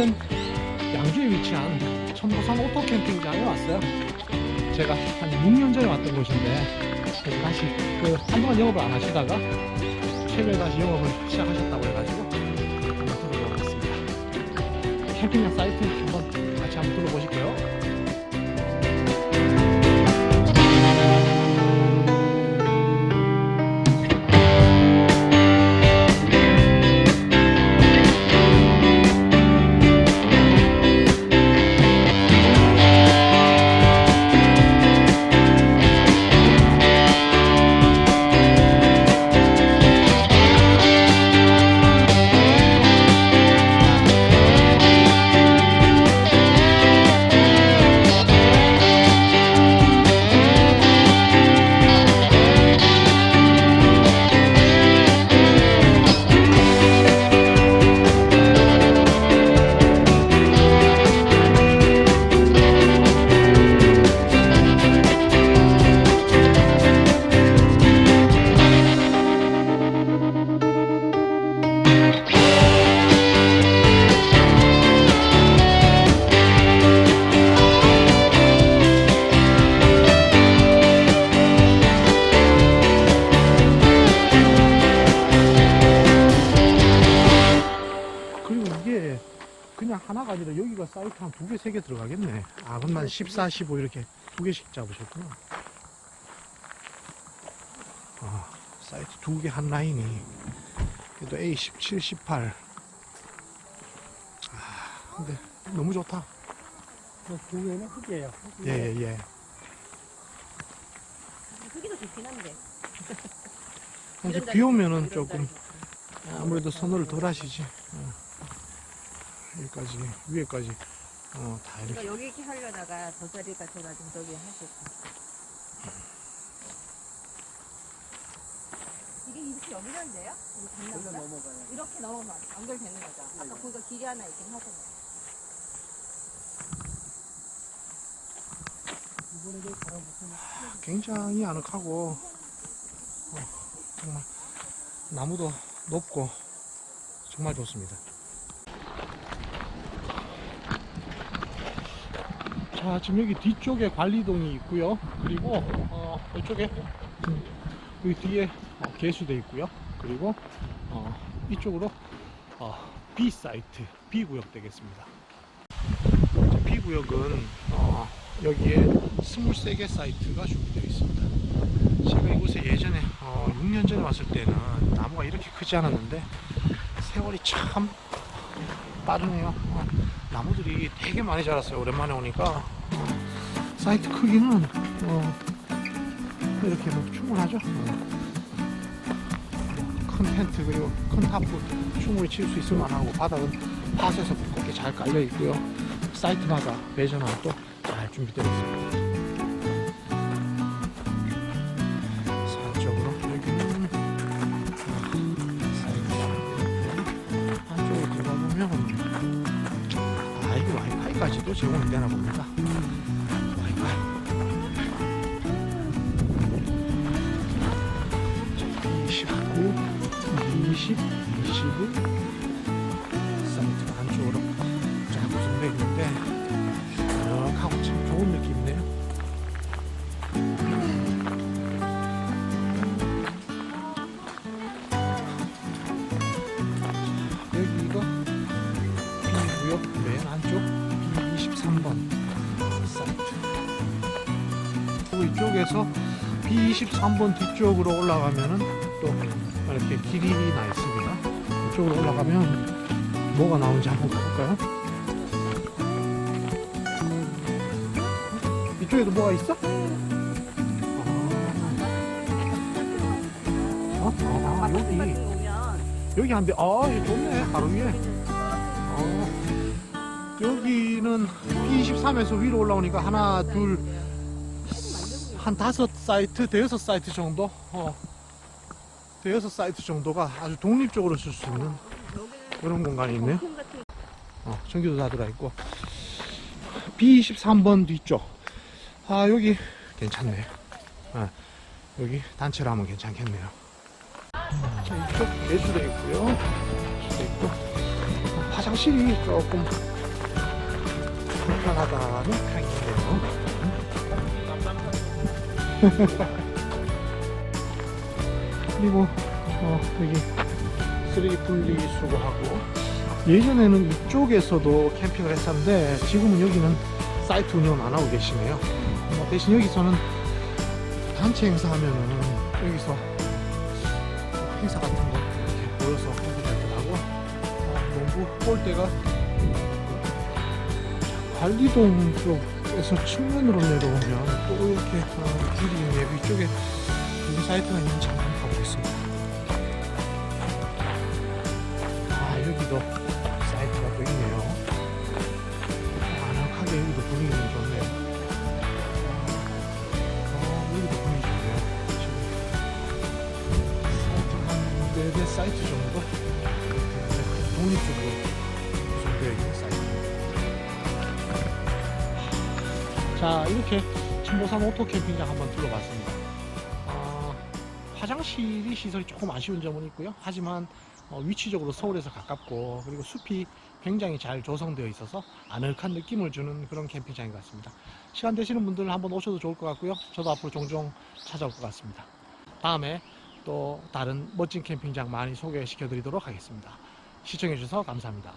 오늘은 양주에 위치한 천보산 오토 캠핑장에 왔어요. 제가 한 6년 전에 왔던 곳인데 다시 그 한동안 영업을 안 하시다가 최근에 다시 영업을 시작하셨다고 해가지고 한번 들어보겠습니다. 캠핑장 사이트 한번 하나가 아니라 여기가 사이트 한 두 개, 세 개 들어가겠네. 아, 그만 14, 15 이렇게 두 개씩 잡으셨구나. 아, 사이트 두 개 한 라인이. 그래도 A17, 18. 아, 근데 너무 좋다. 동해는 흙이에요. 예, 예, 예. 크기도 좋긴 한데. 이런 비 오면은 조금. 아무래도 선호를 덜 하시지. 어. 여기까지, 위에까지. 어, 다 이렇게. 그러니까 여기 이렇게 하려다가 저 자리가 제가 좀 저기 하셨고. 이게 이렇게 연결돼요? 장난보다? 넘어가요. 이렇게 넘으면 연결되는 거죠? 아까 보니까 길이 하나 있긴 하잖아요. 이번에 이제 갈아붙으면 굉장히 아늑하고 어, 정말 나무도 높고 정말 좋습니다. 자 지금 여기 뒤쪽에 관리동이 있고요. 그리고 어, 이쪽에 음, 여기 뒤에 어, 개수대 있고요. 그리고 어, 이쪽으로 어, B 사이트 B 구역 되겠습니다. B 구역은 어, 여기에 23개 사이트가 준비되어 있습니다. 제가 이곳에 예전에 어, 6년 전에 왔을 때는 나무가 이렇게 크지 않았는데 세월이 참 빠르네요. 어, 나무들이 되게 많이 자랐어요. 오랜만에 오니까 어, 사이트 크기는 어, 이렇게 뭐 충분하죠. 어. 큰 텐트 그리고 큰 타프 충분히 칠 수 있을 만하고 바닥은 팥에서 두껍게 잘 깔려 있고요. 사이트마다 배전함 또잘 준비되어 있습니다. 보면 아 이게 와이파이까지도 제공이 되나 봅니다. 와이파이 29, 20, 21 사이트 안쪽으로 쫙 구성되어 있는데 아늑하고 참 좋은 느낌이네요. 쪽에서 B23번 뒤쪽으로 올라가면은 또 이렇게 길이 나 있습니다 이쪽으로 올라가면 뭐가 나오는지 한번 가볼까요? 이쪽에도 뭐가 있어? 아, 어? 아, 여기 여기 한대 아 이거 좋네 하루 위에 어, 여기는 P23에서 위로 올라오니까 하나 둘 한 다섯 사이트 대여섯 사이트 정도? 어, 대여섯 사이트 정도가 아주 독립적으로 쓸 수 있는 그런 공간이 있네요. 어, 전기도 다 들어있고. B23번 뒤쪽. 아 여기 괜찮네 아, 여기 단체로 하면 괜찮겠네요. 자, 이쪽 개수대 있고요. 개수대 있고. 어, 화장 화장실이 조금 불편하다는 평이네요. 그리고 어, 여기 쓰레기 분리수거하고 예전에는 이쪽에서도 캠핑을 했었는데 지금은 여기는 사이트 운영은 안 하고 계시네요. 뭐 대신 여기서는 단체 행사하면은 여기서 행사 같은 거 이렇게 모여서 하게 되더라고. 어, 농구 골대가 관리동 쪽 에서 측면으로 내려오면 또 이렇게 어, 길이 있네. 위쪽에 여기 사이트가 있는지 한번 가보겠습니다. 아 여기도 사이트가 또 있네요. 아늑하게 여기도 분위기 좀 좋네요. 어, 여기도 분위기 좋네요. 지금 사이트 한 네개 사이트 정도 이렇게 독립적으로 자 이렇게 진보산 오토 캠핑장 한번 둘러봤습니다. 아, 화장실이 시설이 조금 아쉬운 점은 있고요. 하지만 어, 위치적으로 서울에서 가깝고 그리고 숲이 굉장히 잘 조성되어 있어서 아늑한 느낌을 주는 그런 캠핑장인 것 같습니다. 시간 되시는 분들 한번 오셔도 좋을 것 같고요. 저도 앞으로 종종 찾아올 것 같습니다. 다음에 또 다른 멋진 캠핑장 많이 소개시켜 드리도록 하겠습니다. 시청해 주셔서 감사합니다.